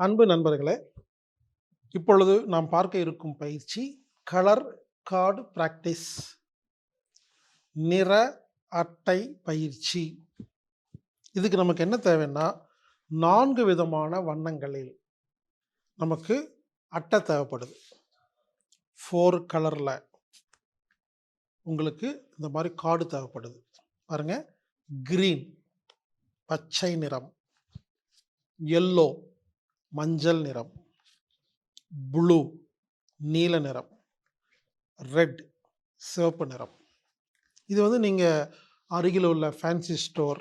அன்பு நண்பர்களே இப்பொழுது நாம் பார்க்க இருக்கும் பயிற்சி கலர் கார்டு பிராக்டிஸ் நிற அட்டை பயிற்சி. இதுக்கு நமக்கு என்ன தேவைன்னா நான்கு விதமான வண்ணங்களில் நமக்கு அட்டை தேவைப்படுது. ஃபோர் கலரில் உங்களுக்கு இந்த மாதிரி கார்டு தேவைப்படுது. பாருங்க க்ரீன் பச்சை நிறம் எல்லோ மஞ்சள் நிறம். ப்ளூ நீல நிறம். ரெட் சிவப்பு நிறம். இது வந்து நீங்கள் அருகில் உள்ள ஃபேன்சி ஸ்டோர்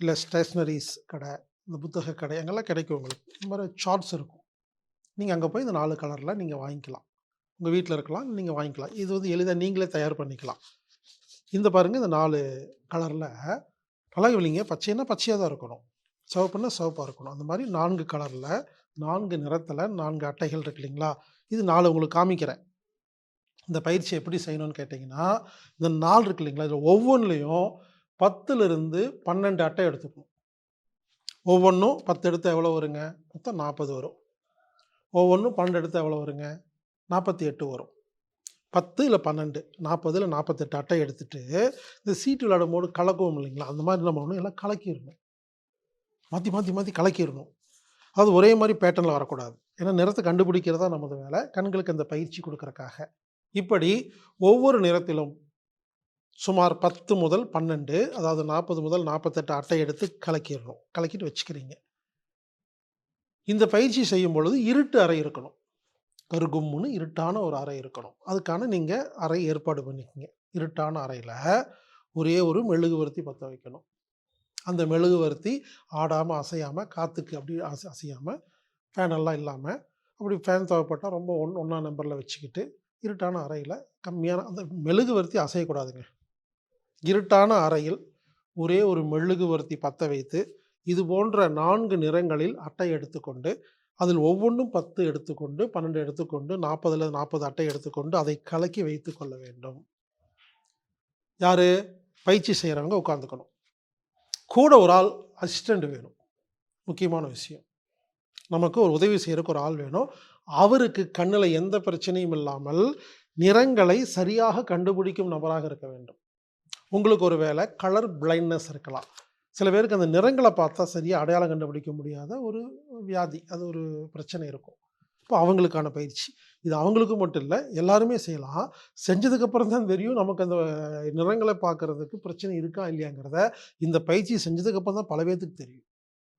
இல்லை ஸ்டேஷ்னரிஸ் கடை இந்த புத்தக கடை அங்கெல்லாம் கிடைக்கும் உங்களுக்கு. இந்த மாதிரி சார்ட்ஸ் இருக்கும். நீங்கள் அங்கே போய் இந்த நாலு கலரில் நீங்கள் வாங்கிக்கலாம். உங்கள் வீட்டில் இருக்கலாம் நீங்கள் வாங்கிக்கலாம். இது வந்து எளிதாக நீங்களே தயார் பண்ணிக்கலாம். இந்த பாருங்கள் இந்த நாலு கலரில் நல்லா இல்லைங்க பச்சைன்னா பச்சையாக தான் இருக்கணும். சிவப்புன்னா சிவப்பாக இருக்கணும். அந்த மாதிரி நான்கு கலரில் நான்கு நிறத்தில் நான்கு அட்டைகள் இருக்கு இல்லைங்களா? இது நாலு உங்களுக்கு காமிக்கிறேன். இந்த பயிற்சி எப்படி செய்யணும்னு கேட்டிங்கன்னா இந்த நாள் இருக்கு இல்லைங்களா? இதில் ஒவ்வொன்றுலையும் பத்துலேருந்து பன்னெண்டு அட்டை எடுத்துக்கணும். ஒவ்வொன்றும் பத்து எடுத்து எவ்வளோ வருங்க? மொத்தம் நாற்பது வரும். ஒவ்வொன்றும் பன்னெண்டு எடுத்து எவ்வளோ வருங்க? நாற்பத்தி எட்டு வரும். பத்து இல்லை பன்னெண்டு நாற்பது இல்லை நாற்பத்தெட்டு அட்டை எடுத்துட்டு இந்த சீட்டு விளையாடும் போது கலக்குவோம் இல்லைங்களா? அந்த மாதிரி என்ன பண்ணணும் எல்லாம் கலக்கிடணும். மாற்றி மாற்றி மாற்றி கலக்கிடணும். அது ஒரே மாதிரி பேட்டர்னில் வரக்கூடாது. ஏன்னா நிறத்தை கண்டுபிடிக்கிறதா நமது வேலை. கண்களுக்கு அந்த பயிற்சி கொடுக்குறக்காக. இப்படி ஒவ்வொரு நிறத்திலும் சுமார் பத்து முதல் பன்னெண்டு அதாவது நாற்பது முதல் நாற்பத்தெட்டு அட்டை எடுத்து கலக்கிடணும். கலக்கிட்டு வச்சுக்கிறீங்க. இந்த பயிற்சி செய்யும் பொழுது இருட்டு அறை இருக்கணும். கருகும்முன்னு இருட்டான ஒரு அறை இருக்கணும். அதுக்கான நீங்கள் அறை ஏற்பாடு பண்ணிக்கங்க. இருட்டான அறையில் ஒரே ஒரு மெழுகுவர்த்தி பற்ற வைக்கணும். அந்த மெழுகுவர்த்தி ஆடாமல் அசையாமல் காற்றுக்கு அப்படி அசை அசையாமல் ஃபேன் எல்லாம் இல்லாமல் அப்படி ஃபேன் தேவைப்பட்டால் ரொம்ப ஒன் ஒன்றா நம்பரில் வச்சுக்கிட்டு இருட்டான அறையில் கம்மியான அந்த மெழுகுவர்த்தி அசையக்கூடாதுங்க. இருட்டான அறையில் ஒரே ஒரு மெழுகுவர்த்தி பற்ற வைத்து இது போன்ற நான்கு நிறங்களில் அட்டை எடுத்துக்கொண்டு அதில் ஒவ்வொன்றும் பத்து எடுத்துக்கொண்டு பன்னெண்டு எடுத்துக்கொண்டு நாற்பதுல நாற்பது அட்டை எடுத்துக்கொண்டு அதை கலக்கி வைத்து கொள்ள வேண்டும். யார்? பயிற்சி செய்கிறவங்க உட்காந்துக்கணும் கூட ஒரு ஆள் அசிஸ்டண்ட் வேணும். முக்கியமான விஷயம். நமக்கு ஒரு உதவி செய்கிறதுக்கு ஒரு ஆள் வேணும். அவருக்கு கண்ணில் எந்த பிரச்சனையும் இல்லாமல் நிறங்களை சரியாக கண்டுபிடிக்கும் நபராக இருக்க வேண்டும். உங்களுக்கு ஒரு வேளை கலர் பிளைண்ட்னஸ் இருக்கலாம். சில பேருக்கு அந்த நிறங்களை பார்த்தா சரியாக அடையாளம் கண்டுபிடிக்க முடியாத ஒரு வியாதி. அது ஒரு பிரச்சனை இருக்கும். இப்போ அவங்களுக்கான பயிற்சி. இது அவங்களுக்கு மட்டும் இல்லை எல்லாருமே செய்யலாம். செஞ்சதுக்கப்புறம் தான் தெரியும் நமக்கு அந்த நிறங்களை பார்க்கறதுக்கு பிரச்சனை இருக்கா இல்லையாங்கிறத. இந்த பயிற்சி செஞ்சதுக்கப்புறம் தான் பல பேர்த்துக்கு தெரியும்.